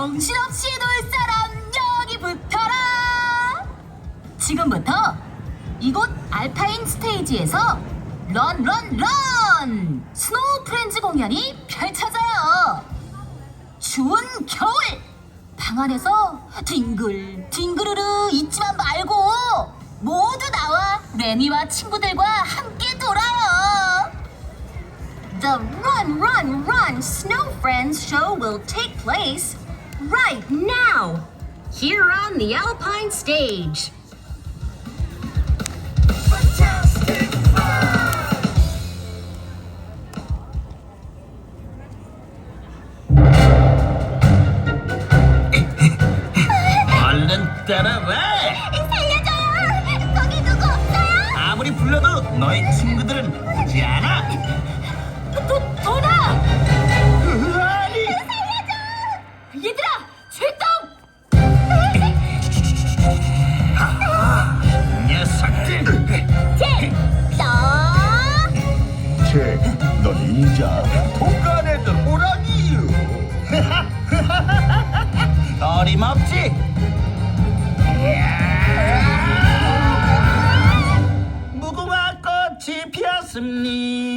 정신없이 놀 사람 여기 붙어라! 지금부터 이곳 알파인 스테이지에서 런 런 런! 스노우 프렌즈 공연이 펼쳐져요! 추운 겨울! 방 안에서 뒹글 뒹그르르 있지만 말고 모두 나와 레미와 친구들과 함께 놀아요! The Run Run Run Snow Friends show will take place right now here on the Alpine stage. 인자. 동간애들 오라니요 어림없지? 무궁화 꽃이 피었습니다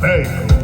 Hey.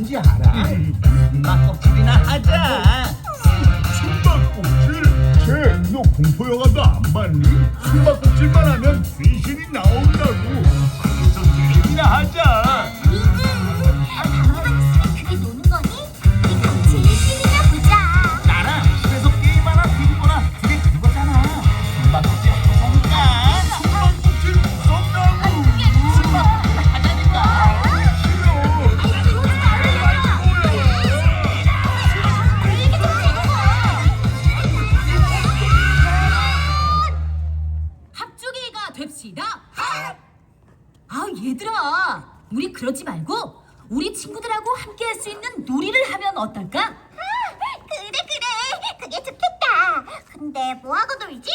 아픈지 알아? 막껍질이나 하자. 숨바꼭질? 쟤너 공포 영화도 안 봤니? 숨바꼭질만 하면 귀신이 나온다고 우리 그러지 말고 우리 친구들하고 함께 할 수 있는 놀이를 하면 어떨까? 그래 그래 그게 좋겠다. 근데 뭐 하고 놀지?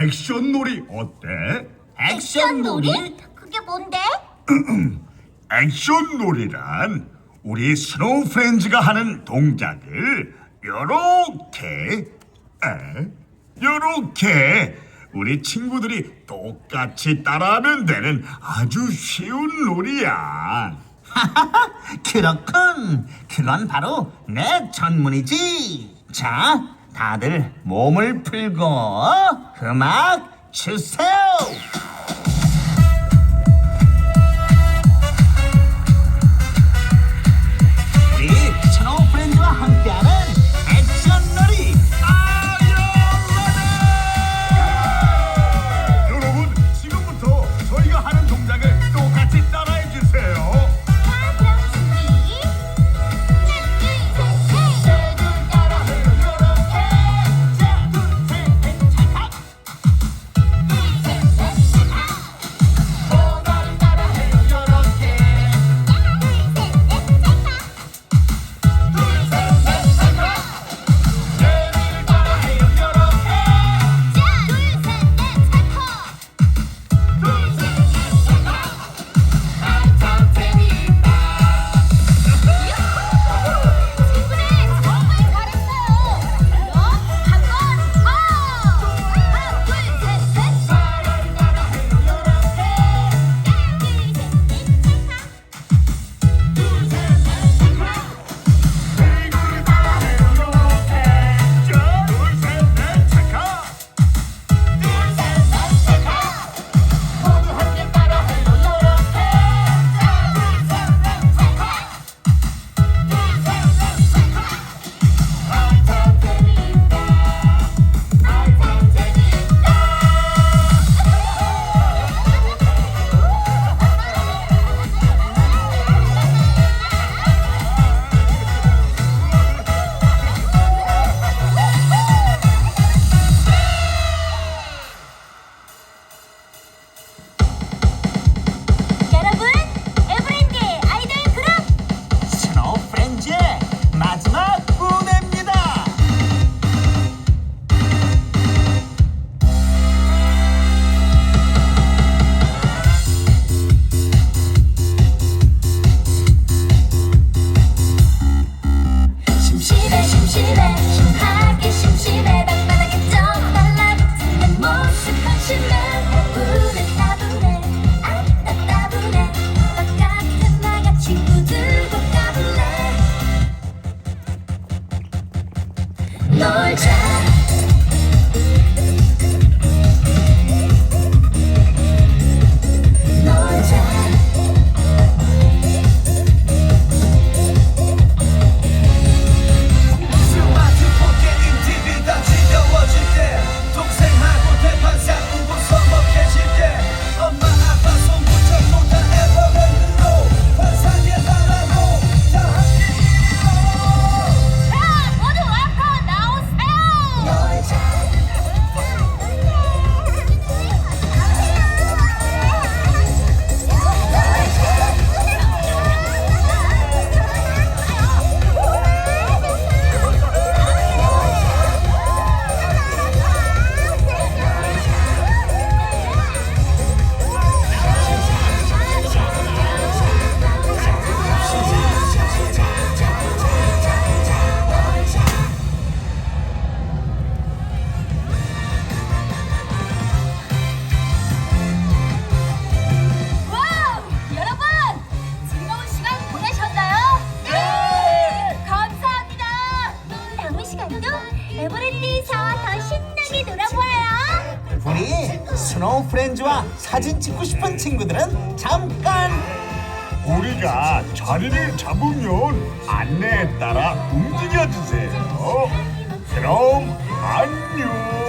액션 놀이 어때? 액션 놀이? 그게 뭔데? 액션 놀이란 우리 스노우 프렌즈가 하는 동작을 요렇게 에? 요렇게 우리 친구들이 똑같이 따라하면 되는 아주 쉬운 놀이야. 그렇군. 그건 바로 내 전문이지. 자, 다들 몸을 풀고 음악 주세요. 있으니 스노우 프렌즈와 사진 찍고 싶은 친구들은 잠깐 우리가 자리를 잡으면 안내에 따라 움직여 주세요. 그럼 안녕.